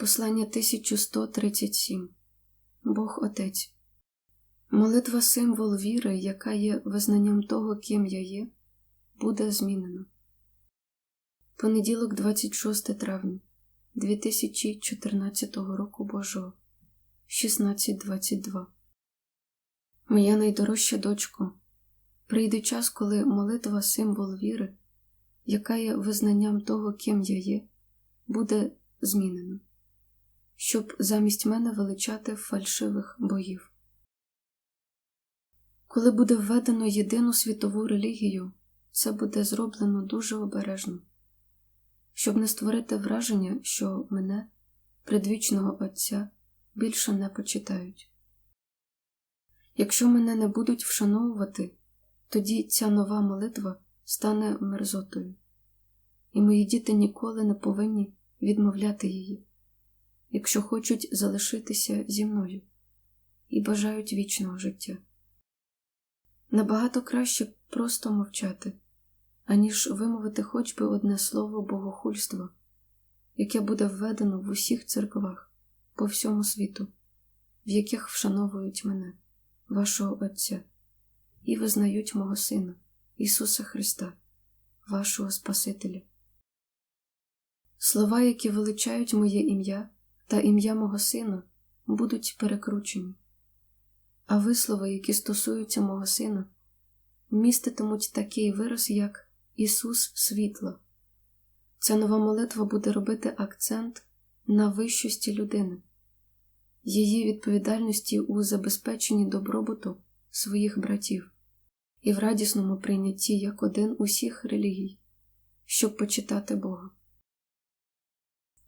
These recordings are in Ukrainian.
Послання 1137 Бог Отець. Молитва символ віри, яка є визнанням того, ким я є, буде змінена. Понеділок, 26 травня 2014 року Божого 16.22 Моя найдорожча дочко. Прийде час, коли молитва символ віри, яка є визнанням того, ким я є, буде змінена щоб замість мене величати фальшивих богів. Коли буде введено єдину світову релігію, це буде зроблено дуже обережно, щоб не створити враження, що мене, предвічного Отця, більше не почитають. Якщо мене не будуть вшановувати, тоді ця нова молитва стане мерзотою, і мої діти ніколи не повинні відмовляти її якщо хочуть залишитися зі мною і бажають вічного життя. Набагато краще просто мовчати, аніж вимовити хоч би одне слово богохульства, яке буде введено в усіх церквах по всьому світу, в яких вшановують мене, вашого Отця, і визнають мого Сина, Ісуса Христа, вашого Спасителя. Слова, які величають моє ім'я, та ім'я мого сина будуть перекручені, а вислови, які стосуються мого сина, міститимуть такий вираз, як Ісус світло. Ця нова молитва буде робити акцент на вищості людини, її відповідальності у забезпеченні добробуту своїх братів і в радісному прийнятті як один усіх релігій, щоб почитати Бога.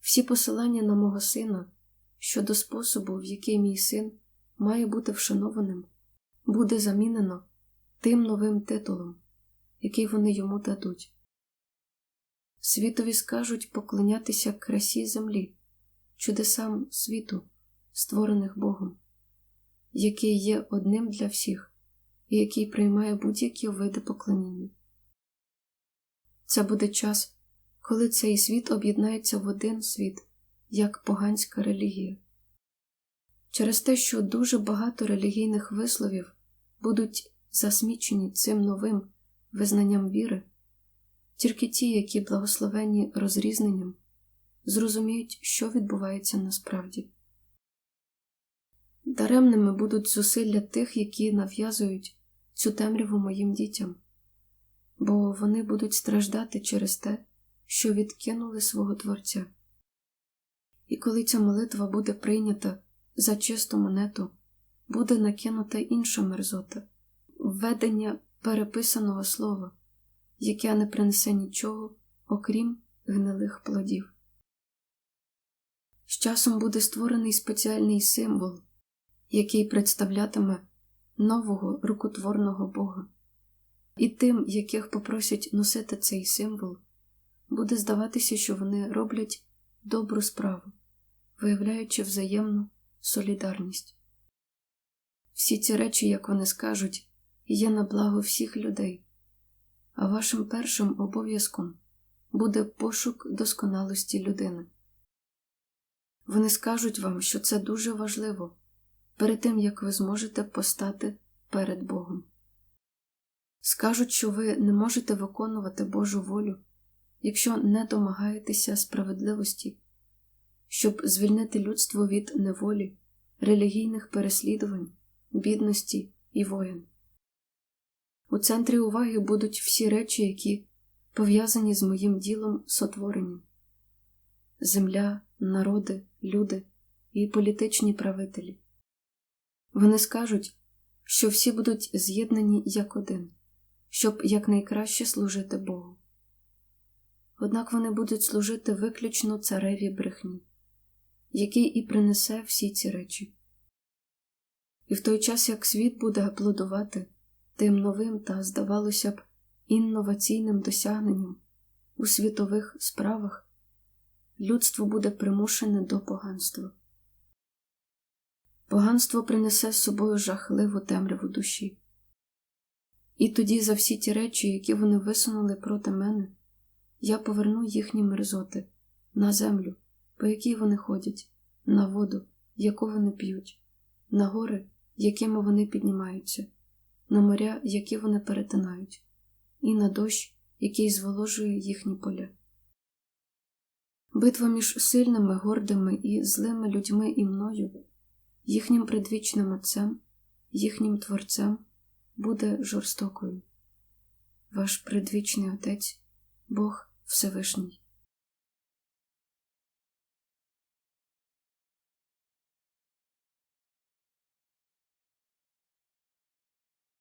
Всі посилання на мого сина щодо способу, в який мій син має бути вшанованим, буде замінено тим новим титулом, який вони йому дадуть. Світові скажуть поклонятися красі землі, чудесам світу, створених Богом, який є одним для всіх і який приймає будь-які види поклоніння. Це буде час коли цей світ об'єднається в один світ, як поганська релігія. Через те, що дуже багато релігійних висловів будуть засмічені цим новим визнанням віри, тільки ті, які благословені розрізненням, зрозуміють, що відбувається насправді. Даремними будуть зусилля тих, які нав'язують цю темряву моїм дітям, бо вони будуть страждати через те, що відкинули свого Творця. І коли ця молитва буде прийнята за чисту монету, буде накинута інша мерзота, введення переписаного слова, яке не принесе нічого, окрім гнилих плодів. З часом буде створений спеціальний символ, який представлятиме нового рукотворного Бога, і тим, яких попросять носити цей символ буде здаватися, що вони роблять добру справу, виявляючи взаємну солідарність. Всі ці речі, як вони скажуть, є на благо всіх людей, а вашим першим обов'язком буде пошук досконалості людини. Вони скажуть вам, що це дуже важливо перед тим, як ви зможете постати перед Богом. Скажуть, що ви не можете виконувати Божу волю якщо не домагаєтеся справедливості, щоб звільнити людство від неволі, релігійних переслідувань, бідності і воєн. У центрі уваги будуть всі речі, які пов'язані з моїм ділом сотворенням земля, народи, люди і політичні правителі. Вони скажуть, що всі будуть з'єднані як один, щоб якнайкраще служити Богу однак вони будуть служити виключно цареві брехні, який і принесе всі ці речі. І в той час, як світ буде аплодувати тим новим та, здавалося б, інноваційним досягненням у світових справах, людство буде примушене до поганства. Поганство принесе з собою жахливу темряву душі. І тоді за всі ті речі, які вони висунули проти мене, я поверну їхні мерзоти на землю по якій вони ходять, на воду, яку вони п'ють, на гори, якими вони піднімаються, на моря, які вони перетинають, і на дощ, який зволожує їхні поля. Битва між сильними, гордими і злими людьми і мною, їхнім предвічним Отцем, їхнім Творцем буде жорстокою. Ваш предвічний Отець, Бог Всевишній.